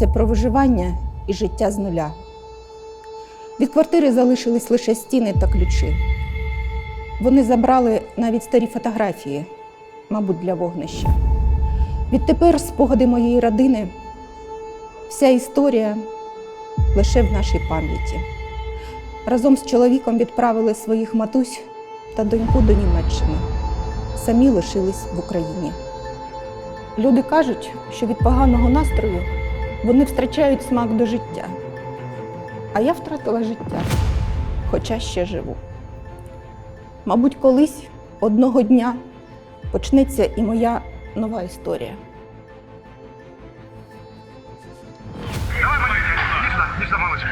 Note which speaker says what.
Speaker 1: це про виживання і життя з нуля. Від квартири залишились лише стіни та ключі. Вони забрали навіть старі фотографії, мабуть, для вогнища. Відтепер спогади моєї родини, вся історія лише в нашій пам'яті. Разом з чоловіком відправили своїх матусь та доньку до Німеччини. Самі лишились в Україні. Люди кажуть, що від поганого настрою вони втрачають смак до життя. А я втратила життя, хоча ще живу. Мабуть, колись одного дня почнеться і моя нова історія.
Speaker 2: Давай, иди сюда, мамочка.